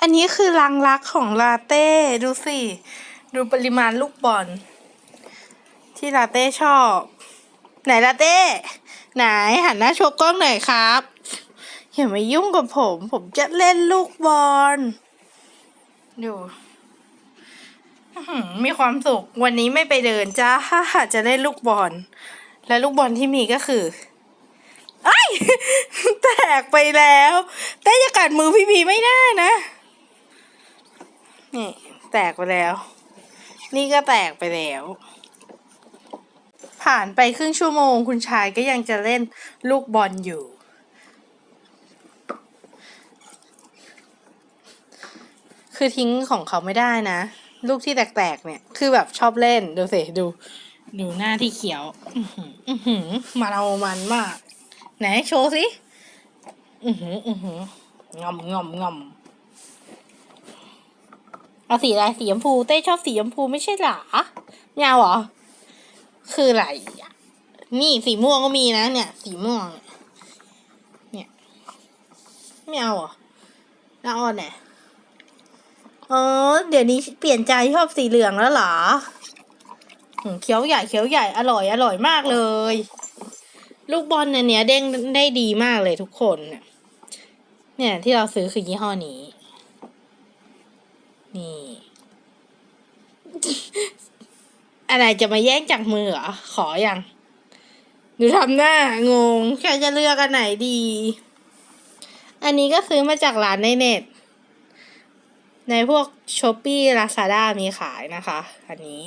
อันนี้คือรังรักของลาเต้ ดูสิ ดูปริมาณลูกบอล ที่ลาเต้ชอบ ไหนลาเต้ ไหนหันหน้าโชว์กล้องหน่อยครับอย่ามายุ่งกับผม ผมจะเล่นลูกบอล ดูมีความสุข วันนี้ไม่ไปเดินจ้า จะเล่นลูกบอล และลูกบอลที่มีก็คือไอ้แตกไปแล้ว แต่จะกัดมือพี่พีไม่ได้นะ นี่แตกไปแล้ว นี่ก็แตกไปแล้ว ผ่านไปครึ่งชั่วโมงคุณชายก็ยังจะเล่นลูกบอลอยู่ คือทิ้งของเขาไม่ได้นะ ลูกที่แตกๆเนี่ย คือแบบชอบเล่น ดูสิดู ดูหน้าที่เขียว อือหือมาเอามันมาก ไหนโชว์สิ อือหือ อือหืองอมงอมงอม เอาสีอะไรสีชมพูเต้ชอบสีชมพูไม่ใช่หรอไม่เอาหรอ คืออะไรนี่สีม่วงก็มีนะ เนี่ย สีม่วง เนี่ยไม่เอาหรอแล้วอาอันไหนอ๋อเดี๋ยวนี้เปลี่ยนใจชอบสีเหลืองแล้วหรอเขียวใหญ่เขียวใหญ่อร่อยอร่อยมากเลย ลูกบอลเนี่ยเด้งได้ดีมากเลยทุกคนเนี่ยที่เราซื้อคือยี่ห้อนี้ นี่ อะไรจะมาแย่งจากมือเหรอ ขออย่างดูทำหน้างงแค่จะเลือกอันไหนดี อันนี้ก็ซื้อมาจากร้านในเน็ต ในพวกช้อปปี้ลาซาด้ามีขายนะคะ อันนี้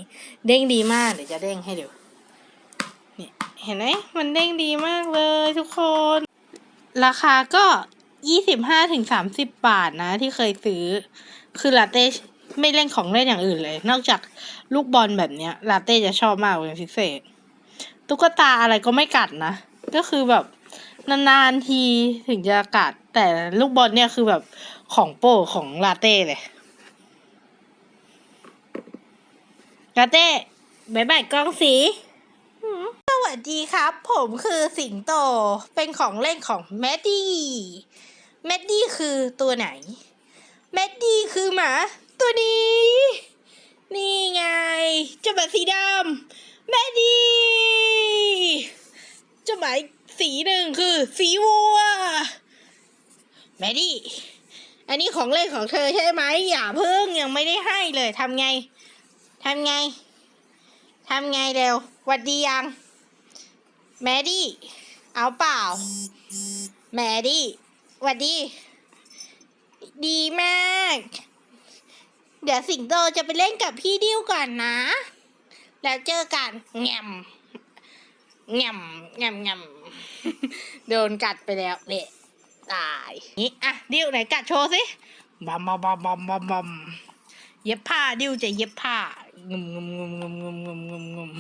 เด้งดีมาก เดี๋ยวจะเด้งให้ดูนี่เห็นไหมมันเด้งดีมากเลยทุกคน ราคาก็ ยี่สิบห้าถึงสามสิบบาทนะ ที่เคยซื้อ คือลาเต้ไม่เล่นของเล่นอย่างอื่นเลย นอกจากลูกบอลแบบเนี้ยลาเต้จะชอบมากเป็นพิเศษ ตุ๊กตาอะไรก็ไม่กัดนะ ก็คือแบบนานๆทีถึงจะกัด แต่ลูกบอลเนี่ยคือแบบของโปรของลาเต้เลยลาเต้บายบายกล้องสี ดีครับ ผมคือสิงโต เป็นของเล่นของแมดดี้แมดดี้คือตัวไหนแมดดี้คือหมา ตัวนี้ นี่ไงเจ้าหมาสีดำแมดดี้เจ้าหมาอีกสีหนึ่งคือสีวัวแมดดี้อันนี้ของเล่นของเธอใช่ไหมอย่าเพิ่งยังไม่ได้ให้เลยทำไงทำไงทำไงเร็วหวัดดียัง แมดี้ เอาเปล่า แมดี้หวัดดี ดีมาก เดี๋ยวสิงโตจะไปเล่นกับพี่ดิ้วก่อนนะ แล้วเจอกันแงมแงมแงมแงมโดนกัดไปแล้วเละตาย นี่ อะ ดิ้วไหนกัดโชว์สิบัมบัมบัมบัมบัมบัมเย็บผ้า ดิ้วจะเย็บผ้างุมงุมงุมงุมงุมงุมงุม